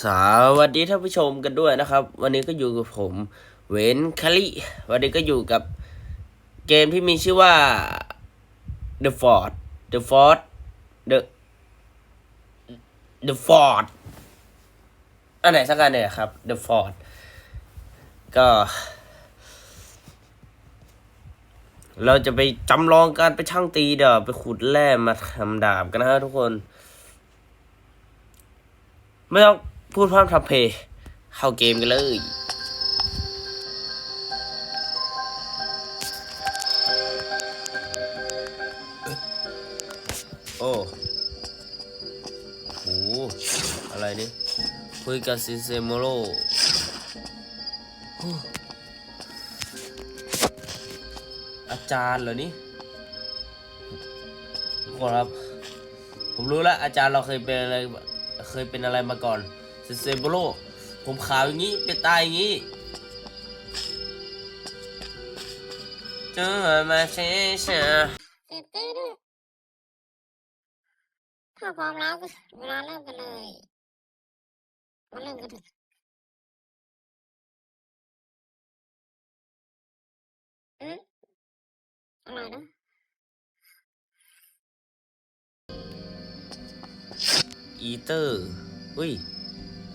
สวัสดีท่านผู้ชมกันด้วยนะครับ วันนี้ก็อยู่กับผมเวนคาริวันนี้ก็อยู่กับเกมที่มีชื่อว่า The Fort The Fort The The Fort อันไหนสักอันเนี่ยครับ The Fort ก็ เราจะไปจำลองการไปช่างตีเดาบไปขุดแร่มาทำดาบกันนะฮะทุกคน ไม่ต้อง พูดพร่ำทำเพลงเข้าเกมกันเลย โอ้โหอะไรนี่คุยกับซิเซโมโรอาจารย์เหรอนี่ทุกคนครับ ผมรู้แล้วอาจารย์เราเคยเป็นอะไร เคยเป็นอะไรมาก่อน เซเซโบโลผมขาวอย่างนี้ เป็นตายอย่างนี้เจอมาเชชาตื่นตื่นด้วยถ้าพร้อมแล้วก็เวลาเริ่มกันเลยมาเริ่มกันเถอะอืมอะไรนะอีเตอร์อุ้ย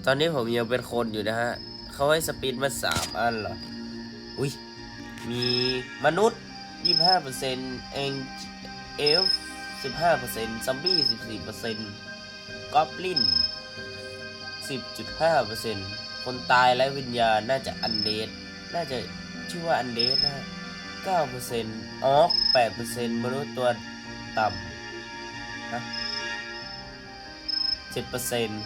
ตอนนี้ผมยังเป็นคนอยู่นะฮะเขาให้สปินมาสามอันเหรอ อุ้ย มีมนุษย์ยี่ห้าเปอร์เซ็นต์เองเอลสิบห้าเปอร์เซ็นต์ซัมบี้สิบสี่เปอร์เซ็นต์กอบลินสิบจุดห้าเปอร์เซ็นต์คนตายและวิญญาณน่าจะอันเดดน่าจะชื่อว่าอันเดดนะฮะเก้าเปอร์เซ็นต์ออกแปดเปอร์เซ็นต์มนุษย์ตัวต่ำนะเจ็ดเปอร์เซ็นต์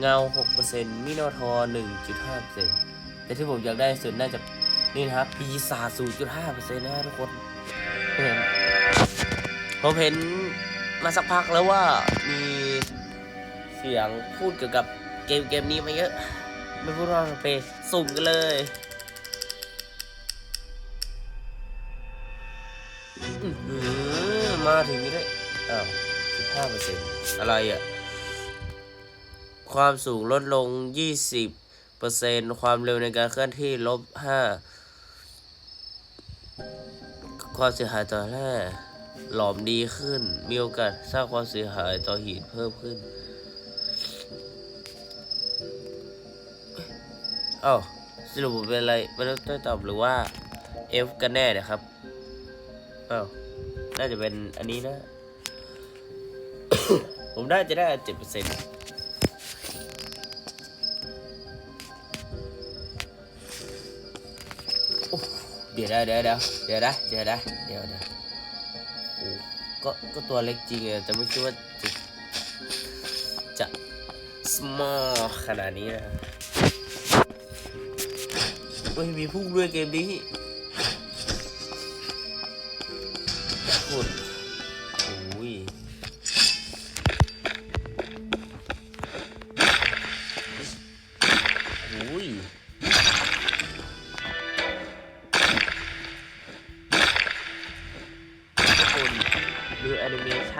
เงาหกเปอร์เซ็นต์มิโนทอหนึ่งจุดห้าเปอร์เซ็นต์แต่ที่ผมอยากได้สุดน่าจะนี่นะครับปีศาจศูนย์จุดห้าเปอร์เซ็นต์นะทุกคนเห็นผมเห็นมาสักพักแล้วว่ามีเสียงพูดเกี่ยวกับเกมเกมนี้มาเยอะ ไม่พูดว่าไปสุ่มกันเลยมาถึงนี่ได้อ้าวสิบห้าเปอร์เซ็นต์อะไรอะ ความสูงลดลง 20เปอร์เซนความเร็วในการเคลื่อนที่ลบ 5 ความเสียหายต่อแร่หลอมดีขึ้น มีโอกาสสร้างความเสียหายต่อหินเพิ่มขึ้นเอ้าสรุปผมเป็นอะไรไม่ต้องตอบหรือว่า F กันแน่นะครับเอ้าน่าจะเป็นอันนี้นะ ผมน่าจะได้เจ็ดเปอร์เซ็นต์ ดี๋ยวเดี๋ยวเดี๋ยวเดี๋ยวนะเดี๋ยวนะเดี๋ยวนะโอ้ก็ก็ตัวเล็กจริงอะแต่ไม่คิดว่าจะจะ small ขนาดนี้นะเฮ้ยมีพุ่งด้วยเกมนี้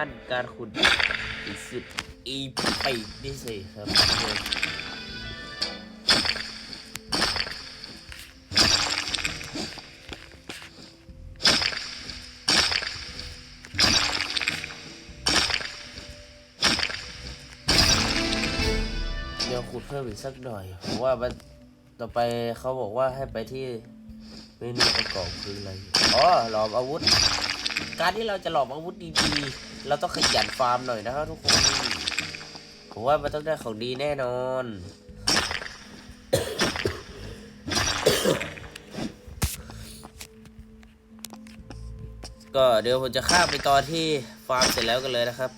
ันการขุดอีกสุดอีไปนี่สิครับเดี๋ยวขุดเพิ่มอีกสักหน่อยเพราะว่ามันต่อไปเขาบอกว่าให้ไปที่เมนูประกอบคืออะไร อ๋อหลอมอาวุธ การที่เราจะหลอมอาวุธดีๆ เราต้องขยันฟาร์มหน่อยนะครับทุกคนผมว่ามันต้องได้ของดีแน่นอน ก็เดี๋ยวผมจะข้ามไปตอนที่ฟาร์มเสร็จแล้วกันเลยนะครับ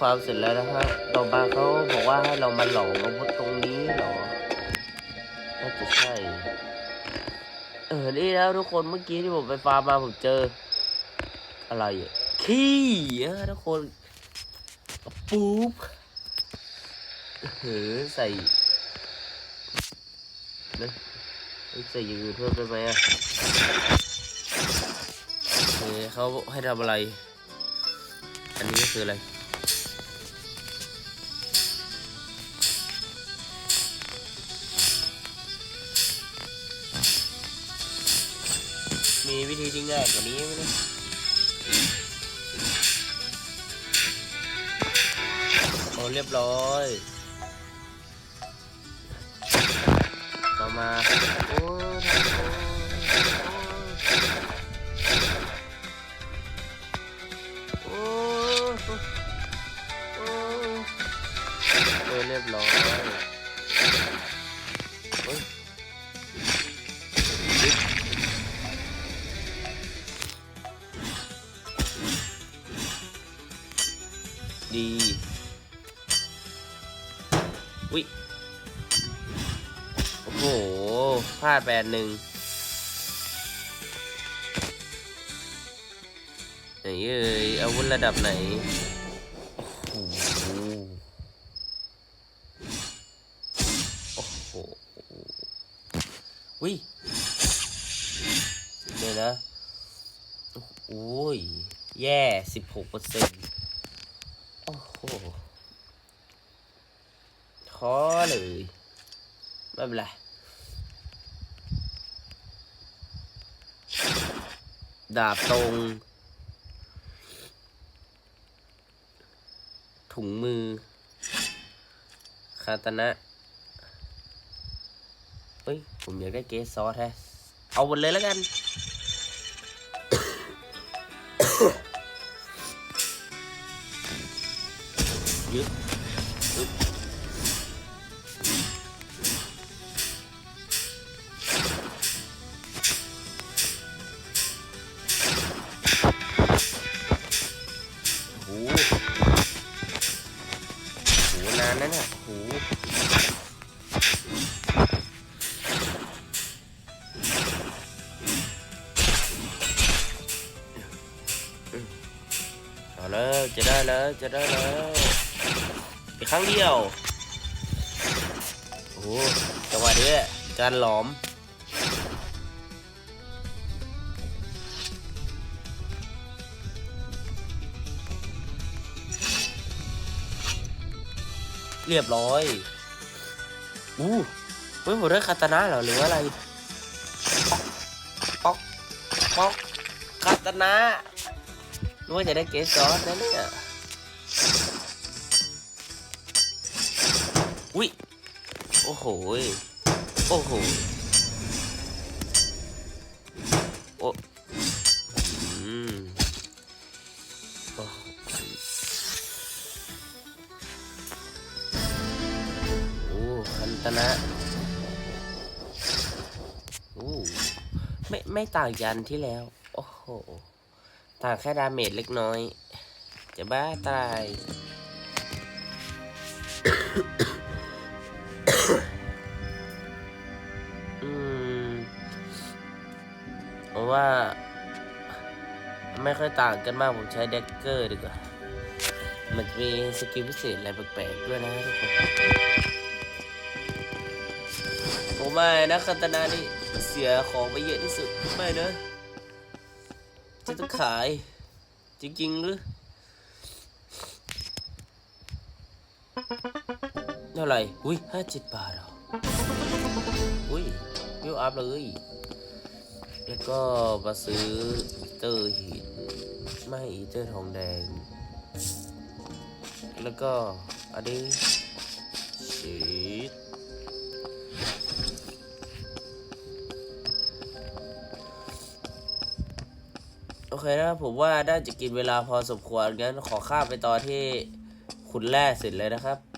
ฟาร์มเสร็จแล้วนะฮะต่อมาเขาบอกว่าให้เรามาหลอมอาวุธตรงนี้หรอ น่าจะใช่ เออ นี่แล้วทุกคนเมื่อกี้ที่ผมไปฟาร์มมาผมเจอ อะไรขี้เออทุกคนปุ๊บเออใส่นะใส่อย่างอื่นเพิ่มได้ไหมอะเออเขาให้ทำอะไร อันนี้คืออะไร มีวิธีที่ง่ายกว่านี้ไหมเนี่ยโอ้เรียบร้อย ต่อมาโอ้โอ้โอ้เรียบร้อย พลาดแปดหนึ่งไหนเอ้ยอาวุธระดับไหนโอ้โหโอ้โหวิเดี๋ยวนะโอ้ย แย่สิบหกเปอร์เซ็นต์โอ้โหท้อเลยไม่เป็นไร ดาบตรง ถุงมือ คาตานะ เฮ้ย ผมอยากได้เกสซอสแฮะ เอาหมดเลยแล้วกัน ยึด จะได้แล้วจะได้แล้ว อีกครั้งเดียว โอ้โหจังหวะนี้การหลอม เรียบร้อย อู้เฮ้ยผมได้คาตานะเหรอหรือว่าอะไร ป๊อก ป๊อกคาตานะนึกว่าจะได้เกสซอสนะเนี่ย อุ้ย โอ้โห โอ้โห โอ้อืมโอ้โหโอ้คันตนะโอ้ไม่ ไม่ต่างยันที่แล้ว โอ้โห ต่างแค่ดาเมจเล็กน้อย จะบ้าตาย ว่า ไม่ค่อยต่างกันมากผมใช้เด็กเกอร์ดีกว่า มันมีสกิลพิเศษอะไรแปลกๆด้วยนะทุกคนโอ้ไม่นะคันตนานี่เสียของไปเยอะที่สุดไม่นะจะต้องขาย จริงๆหรือเท่าไหร่ อุ้ยห้าเจ็ดบาทเหรอ อุ้ยวิวอัพเลย แล้วก็มาซื้อเตอร์หินไม่อีเตอร์ทองแดง แล้วก็อันนี้ชีสโอเคนะผมว่าน่าจะกินเวลาพอสมควรงั้นขอข้ามไปตอนที่ขุนแร่เสร็จเลยนะครับ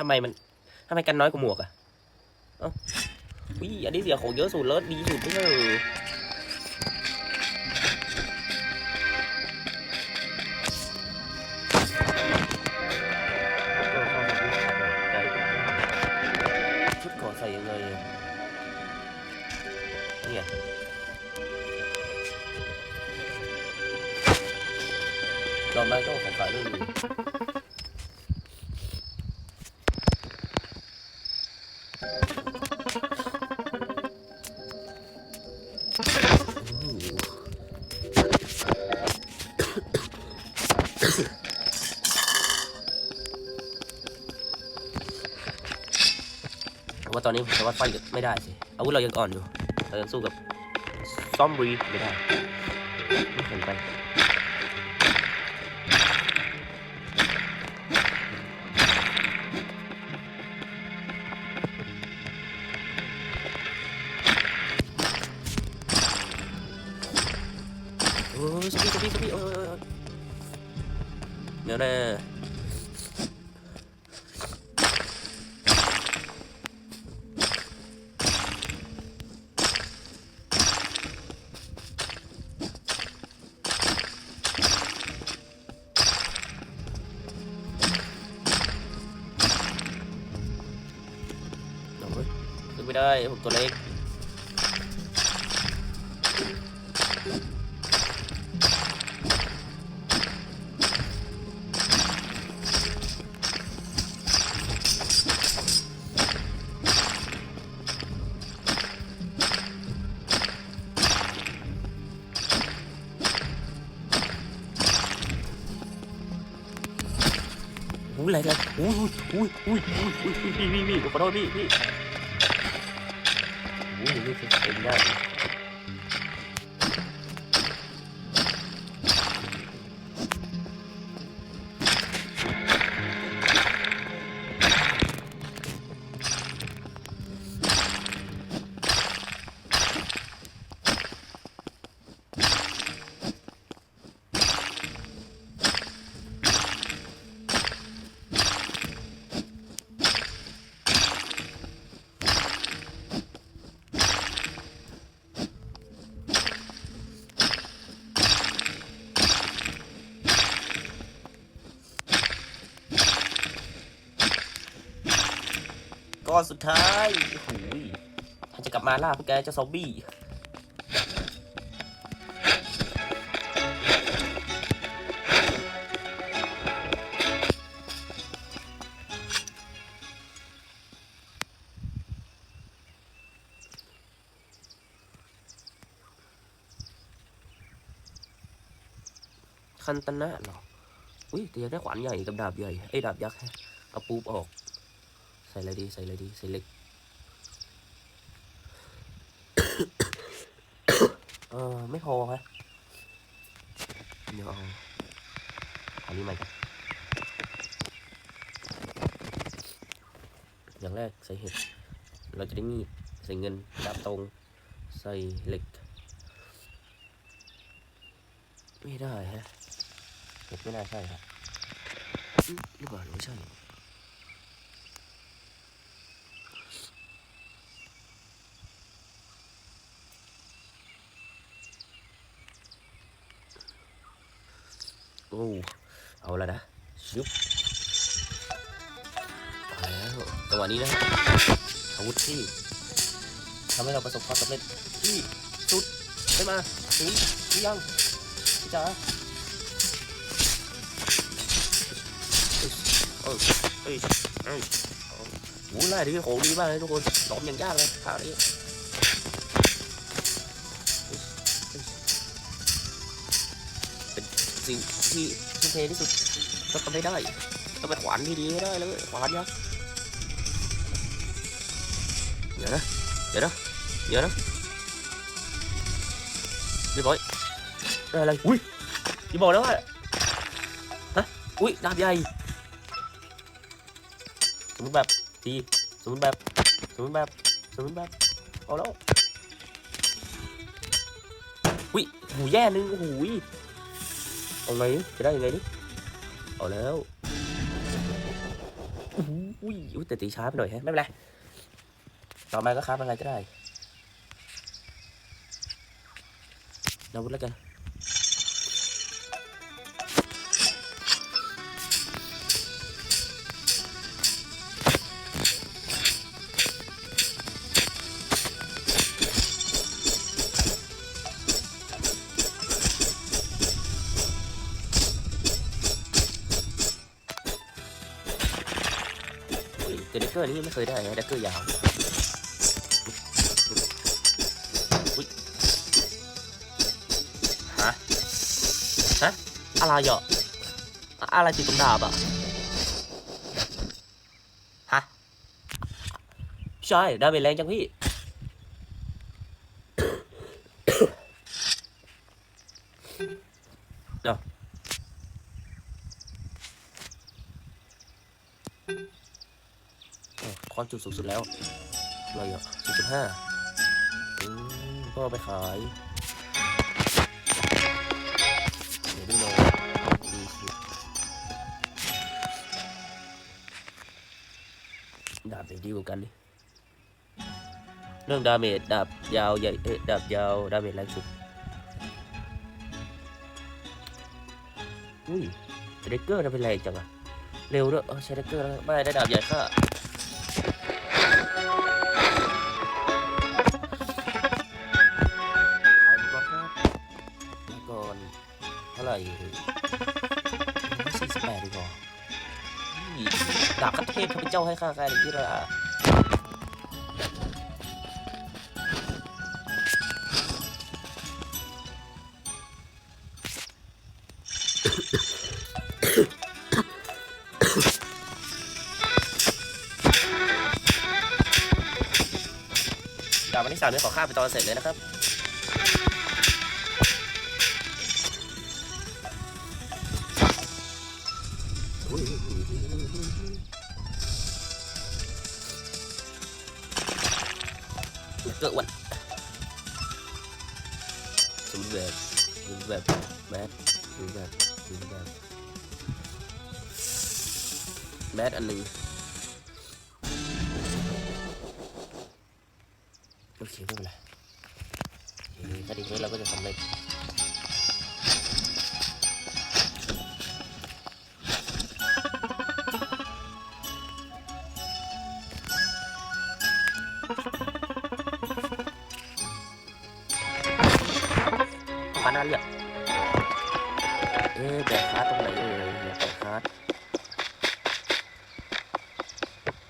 ทำไมมันทำไมกันน้อยกว่าหมวกอะเอ้าวิอันนี้เสียของเยอะสุดแล้วดีสุดไม่ใช่เหรอ อนนี้ผมจะวัดไฟกับไม่ได้สิ อาวุธเรายังอ่อนอยู่ เรายังสู้กับซอมบรีไม่ได้ไม่เห็นไปโอ้ยสปีดสปีดสปีดโอ้ยโอ้ยโอ้ยเดี๋ยวนะ ขึ้นไม่ได้ผมตัวเล็กอุ้ยอะไรกันอุ้ยอุ้ยอุ้ยอุ้ยอุ้ยอุ้ยพี่พี่พี่ขอโทษพี่พี่ อุ้ย นี่คือนสุดท้ายโอ้ยถ้าจะกลับมาล่าพวกแกเจะซอมบี้คันตนะเหรอ อุ้ยแต่ยากได้ขวานใหญ่กับดาบใหญ่ ไอ้ดาบยักษ์ฮะเอาปูบออก ใส่อะไรดี ใส่อะไรดี ใส่เหล็กเออไม่พอฮะเดี๋ยวเอาอันนี้มากันอย่างแรกใส่เห็ด เราจะได้มีใส่เงินดาบตรง ใส่เหล็ก ไม่ได้ฮะเห็ดไม่น่าใช่ครับอืมหรือเปล่าหรือไม่ใช่ โอ้เอาแล้วนะชุบแล้วจังหวะนี้นะอาวุธที่ทำให้เราประสบความสำเร็จที่สุดได้มาถึงหรือยังพี่จ๋าเอ้ยเอ้ยเอ้ยโอ้โหไล่ดีของดีมากเลยทุกคนหลอมอย่างยากเลยคราวนี้ สิ่งที่ทุ่มเทที่สุดก็ทำให้ได้ต้องเป็นขวานที่ดีให้ได้เลยขวานยักษ์เดี๋ยวนะเดี๋ยวนะเดี๋ยวนะเรียบร้อยได้อะไรอุ้ยอย่บอกนะว่าฮะอุ้ยดาบใหญ่สมมติแบบทีสมมติแบบสมมติแบบสมมติแบบเอาแล้วอุ้ยหูแย่นึงโอ้โหย เอาไงจะได้ยังไงดิเอาแล้วอุ้ยอุ้ยแต่ตีช้าไปหน่อยฮะไม่เป็นไรต่อมาก็ค้าอะไรก็ได้เราวุธแล้วกัน อุ้ยแต่เด็กเกอร์นี่ยังไม่เคยได้นะเด็กเกอร์ยาวฮะฮะอะไรเหรออะไรติดตรงดาบอะฮะใช่ดาเมจแรงจังพี่ เดี๋ยว จุดสูงสุดแล้วอะไรอะสี่จุดห้าอืมก็ไปขายเดี๋ยวดูหน่อยดีสิดาบไหนดีกว่ากันนี่เรื่องดาเมจดาบยาวใหญ่เอ๊ะดาบยาวดาเมจแรงสุดอุ้ยเด็กเกอร์ทำเป็นแรงจังอะเร็วด้วยเออใช้เด็กเกอร์แล้วไม่ได้ดาบใหญ่ค่ะ สี่สิบแปดดีกว่าดาบขั้นเทพข้าพเจ้าให้ข้าใครหรือที่ระดาบวันที่สามเนี่ยขอข้าไปตอนเสร็จเลยนะครับ เกิดวันสมแบบสมแบบแมสสมแบบสมแันเคไม่เป็นไรโอเคถ้าดีเพื่เราก็จะสำเร็จต้องการหน้าเรียเอ๊ะแบกคาร์ดตรงไหนเอ่ยอยากแบกคาร์ด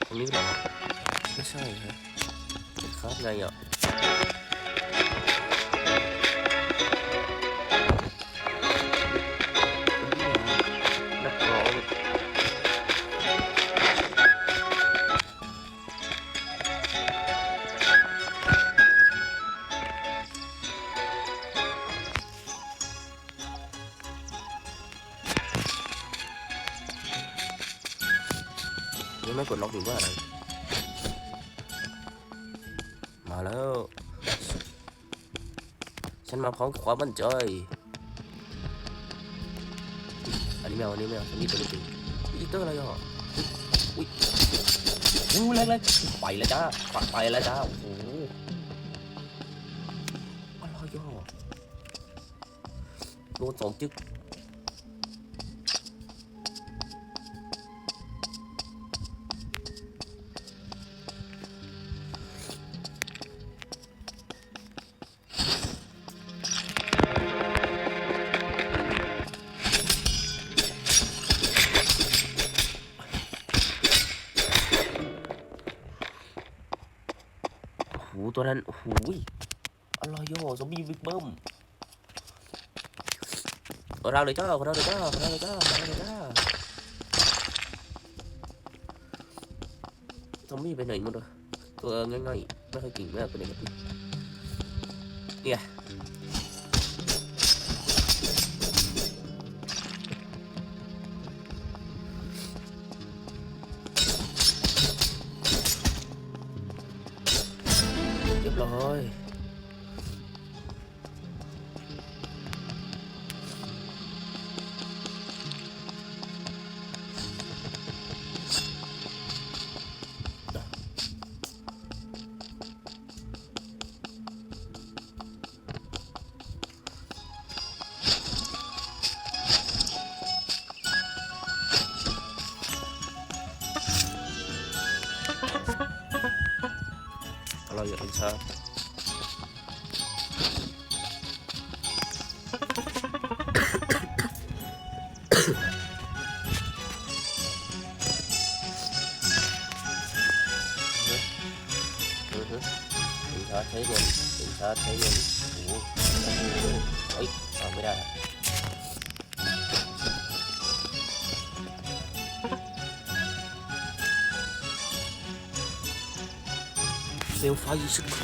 ตรงนี้เหรอไม่ใช่ฮะแบกคาร์ดไงอะ รือว่าอะไร มาแล้ว ฉันมาพร้อมกับความมั่นใจ อันนี้ไม่เอาอันนี้ไม่เอาอันนี้ตัวนี้จริงอีเตอร์อะไรอะอุ้ยอุ้ยแรงเลยไปแล้วจ้าไปแล้วจ้า โอ้โหอะไรอะโดนสองจึ๊ก ตัวนั้นโอ้โหอะไรอะซอมบี้บิ๊กเบิ้มเราเลยจ้าเราเลยจ้าเราเลยจ้าเราเลยจ้าซอมบี้ไปไหนหมดอะตัวง่ายๆไม่ค่อยเก่งมากเป็นยังไงเนี่ย เซลไฟชุดโค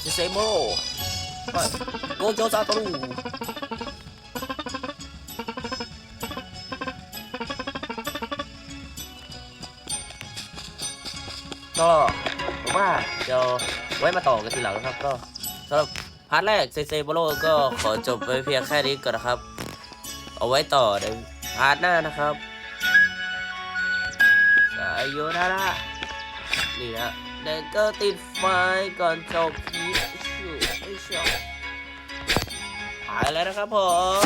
เซเซโมโกโจซาตรูก็ผมว่าเดี๋ยวไว้มาต่อกันทีหลังนะครับ ก็สำหรับพาร์ทแรกเซเซโบโลก็ขอจบไปเพียงแค่นี้ก่อนนะครับ เอาไว้ต่อในพาร์ทหน้านะครับสายโยนาระ นี่นะเด็กก็ติดไฟก่อนจบคลิปชื่อไม่ชอบหายแล้วนะครับผม